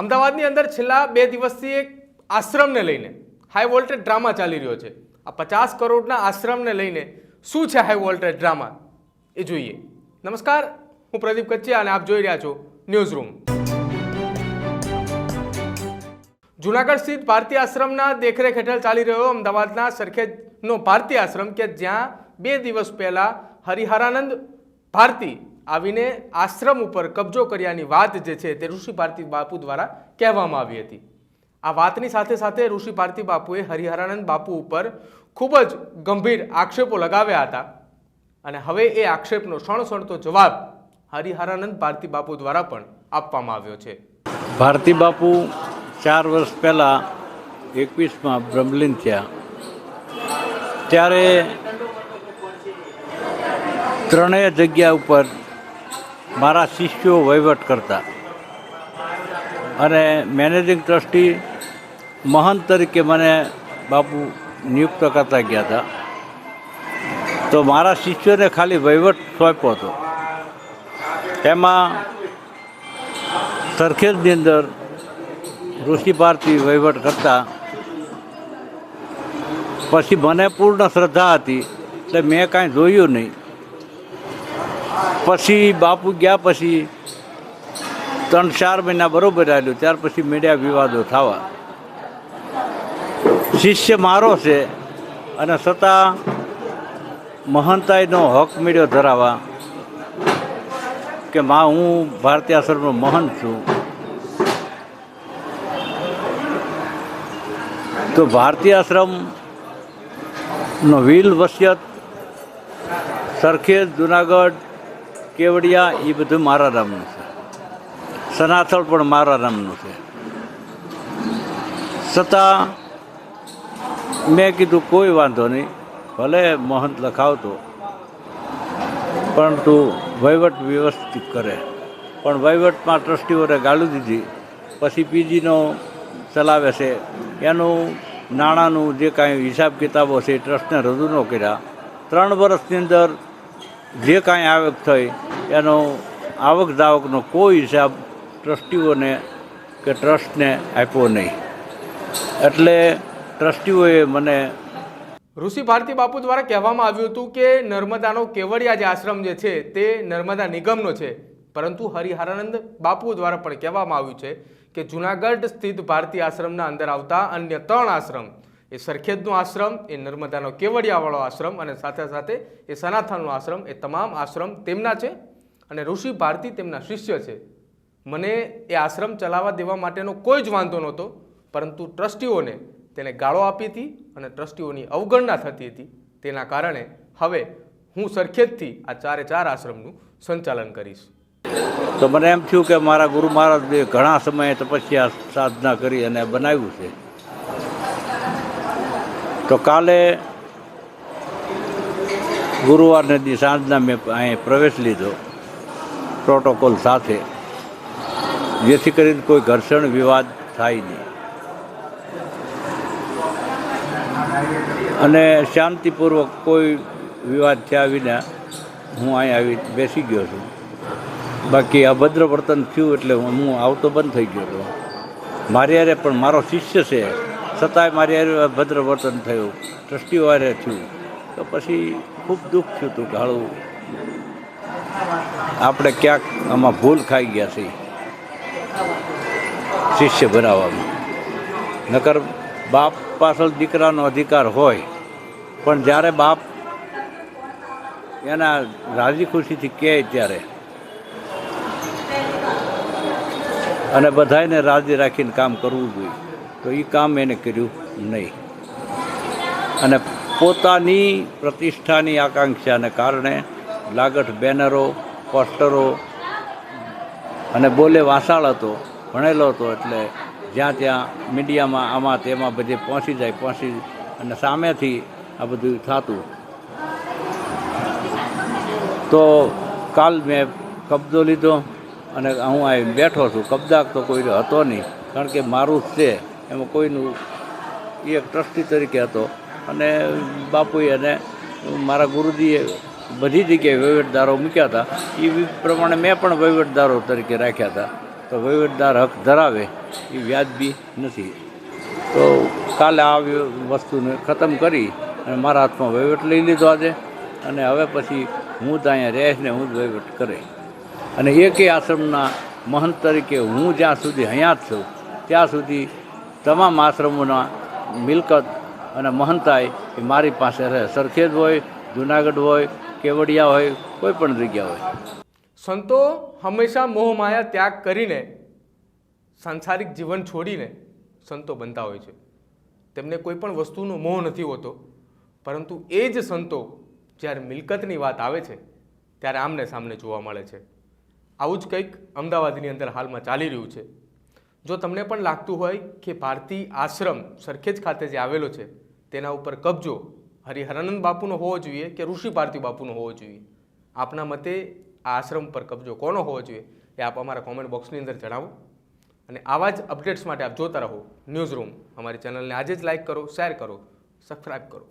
અમદાવાદની અંદર છેલ્લા બે દિવસથી એક આશ્રમને લઈને હાઈ વોલ્ટેજ ડ્રામા ચાલી રહ્યો છે. આ પચાસ કરોડના આશ્રમને લઈને શું છે હાઈ વોલ્ટેજ ડ્રામા એ જોઈએ. નમસ્કાર, હું પ્રદીપ કચ્ચિયા અને આપ જોઈ રહ્યા છો ન્યૂઝ રૂમ જુનાગઢ સ્થિત ભારતીય આશ્રમના દેખરેખ હેઠળ ચાલી રહ્યો અમદાવાદના સરખેજનો ભારતીય આશ્રમ કે જ્યાં બે દિવસ પહેલાં હરિહરાનંદ ભારતી આવીને આશ્રમ ઉપર કબજો કર્યાની વાત જે છે તે ઋષિ ભારતી બાપુ દ્વારા કહેવામાં આવી હતી. આ વાતની સાથે સાથે ઋષિ ભારતી બાપુએ હરિહરાનંદ બાપુ ઉપર ખૂબ જ ગંભીર આક્ષેપો લગાવ્યા હતા. અને હવે એ આક્ષેપનો સણસણતો જવાબ હરિહરાનંદ ભારતી બાપુ દ્વારા પણ આપવામાં આવ્યો છે. ભારતી બાપુ ચાર વર્ષ પહેલાં એકવીસમાં બ્રહ્મલીન થયા. ત્યારે ત્રણેય જગ્યા ઉપર મારા શિષ્યો વહીવટ કરતા. અને મેનેજિંગ ટ્રસ્ટી મહંત તરીકે મને બાપુ નિયુક્ત કરતા ગયા હતા. તો મારા શિષ્યોને ખાલી વહીવટ સોંપ્યો હતો. એમાં સરખેજની અંદર ઋષિ ભારતી વહીવટ કરતા. પછી મને પૂર્ણ શ્રદ્ધા હતી, એટલે મેં કાંઈ જોયું નહીં. પછી બાપુ ગયા પછી ત્રણ ચાર મહિના બરોબર આવ્યું ત્યાર પછી મીડિયા વિવાદો થવા. શિષ્ય મારો છે અને છતાં મહંતાઈનો હક મેળ્યો ધરાવવા કે માં, હું ભારતીય આશ્રમનો મહંત છું. તો ભારતીય આશ્રમનો વિલ વસિયત સરખેજ, જુનાગઢ કેવડિયા એ બધું મારા રામનું છે. સનાથળ પણ મારા રામનું છે. છતાં મેં કીધું, કોઈ વાંધો નહીં. ભલે મહંત લખાવતો, પરંતુ વહીવટ વ્યવસ્થિત કરે. પણ વહીવટમાં ટ્રસ્ટીઓને ગાળું દીધી. પછી પીજીનો ચલાવે છે. એનું નાણાંનું જે કાંઈ હિસાબ કિતાબો છે, એ ટ્રસ્ટને રજૂ ન કર્યા. ત્રણ વર્ષની અંદર જે કાંઈ આવક થઈ એનો આવક જાવકનો કોઈ હિસાબ ટ્રસ્ટીઓને કે ટ્રસ્ટને આપ્યો નહીં. એટલે ટ્રસ્ટીઓએ મને ઋષિ ભારતી બાપુ દ્વારા કહેવામાં આવ્યું હતું કે નર્મદાનો કેવડિયા જે આશ્રમ જે છે, તે નર્મદા નિગમનો છે. પરંતુ હરિહરાનંદ બાપુ દ્વારા પણ કહેવામાં આવ્યું છે કે જુનાગઢ સ્થિત ભારતીય આશ્રમના અંદર આવતા અન્ય ત્રણ આશ્રમ, એ સરખેજનો આશ્રમ, એ નર્મદાનો કેવડિયાવાળો આશ્રમ અને સાથે સાથે એ સનાથનનો આશ્રમ, એ તમામ આશ્રમ તેમના છે. અને ઋષિ ભારતી તેમના શિષ્ય છે. મને એ આશ્રમ ચલાવવા દેવા માટેનો કોઈ જ વાંધો નહોતો, પરંતુ ટ્રસ્ટીઓને તેને ગાળો આપી હતી અને ટ્રસ્ટીઓની અવગણના થતી હતી. તેના કારણે હવે હું સરખેજથી આ ચારે ચાર આશ્રમનું સંચાલન કરીશ. તો મને એમ થયું કે મારા ગુરુ મહારાજ ઘણા સમયે તપસ્યા સાધના કરી અને બનાવ્યું છે. તો કાલે ગુરુવારને દી સાંજના મેં અહીં પ્રવેશ લીધો. પ્રોટોકોલ સાથે, જેથી કરીને કોઈ ઘર્ષણ વિવાદ થાય નહીં. અને શાંતિપૂર્વક કોઈ વિવાદ થયા વિના હું અહીં આવી બેસી ગયો છું. બાકી અભદ્ર વર્તન થયું એટલે હું આવતો બંધ થઈ ગયો હતો. મારી હારે પણ મારો શિષ્ય છે છતાંય મારી હારે અભદ્ર વર્તન થયું ટ્રસ્ટીઓ હારે થયું. તો પછી ખૂબ દુઃખ થયું હતું હાળું આપણે ક્યાંક આમાં ભૂલ ખાઈ ગયા છીએ. શિષ્ય બનાવવામાં નકર બાપ પાછળ દીકરાનો અધિકાર હોય, પણ જ્યારે બાપ એના રાજી ખુશીથી કહે ત્યારે અને બધાને રાજી રાખીને કામ કરવું જોઈએ, તો એ કામ એને કર્યું નહીં. અને પોતાની પ્રતિષ્ઠાની આકાંક્ષાને કારણે લાગઠ બેનરો પોસ્ટરો અને બોલે વાસાળ હતો, ભણેલો હતો એટલે જ્યાં ત્યાં મીડિયામાં આમાં તેમાં બધે પહોંચી જાય, પહોંચી અને સામેથી આ બધું થતું. તો કાલ મેં કબજો લીધો અને હું અહીં બેઠો છું. કબજાક તો કોઈ હતો નહીં, કારણ કે મારું જ છે. એમાં કોઈનું એ એક ટ્રસ્ટી તરીકે હતો. અને બાપુએ અને મારા ગુરુજીએ બધી જગ્યાએ વહીવટદારો મૂક્યા હતા. એ પ્રમાણે મેં પણ વહીવટદારો તરીકે રાખ્યા હતા. તો વહીવટદાર હક ધરાવે, એ વ્યાજબી નથી. તો કાલે આ વસ્તુને ખતમ કરી અને મારા હાથમાં વહીવટ લઈ લીધો આજે. અને હવે પછી હું જ અહીંયા રહીશ ને હું જ વહીવટ કરે. અને એકેય આશ્રમના મહંત તરીકે હું જ્યાં સુધી હયાત છું, ત્યાં સુધી તમામ આશ્રમોના મિલકત અને મહંતાઈ એ મારી પાસે રહે. સરખેજ હોય જુનાગઢ હોય, કેવડિયા હોય, કોઈ પણ જગ્યા હોય. સંતો હંમેશા મોહમાયા ત્યાગ કરીને સાંસારિક જીવન છોડીને સંતો બનતા હોય છે. તેમને કોઈ પણ વસ્તુનો મોહ નથી હોતો, પરંતુ એ જ સંતો જ્યારે મિલકતની વાત આવે છે, ત્યારે આમને સામને જોવા મળે છે. આવું જ કંઈક અમદાવાદની અંદર હાલમાં ચાલી રહ્યું છે. જો તમને પણ લાગતું હોય કે ભારતી આશ્રમ સરખેજ ખાતે જે આવેલો છે, તેના ઉપર કબજો હરિહરાનંદ બાપુનો હોવો જોઈએ કે ઋષિ ભારતી બાપુનો હોવો જોઈએ? આપના મતે આ આશ્રમ પર કબજો કોનો હોવો જોઈએ એ આપ અમારા કોમેન્ટ બોક્સની અંદર જણાવો. અને આવા જ અપડેટ્સ માટે આપ જોતા રહો. ન્યૂઝ રૂમ અમારી ચેનલને આજે જ લાઇક કરો શેર કરો સબસ્ક્રાઈબ કરો.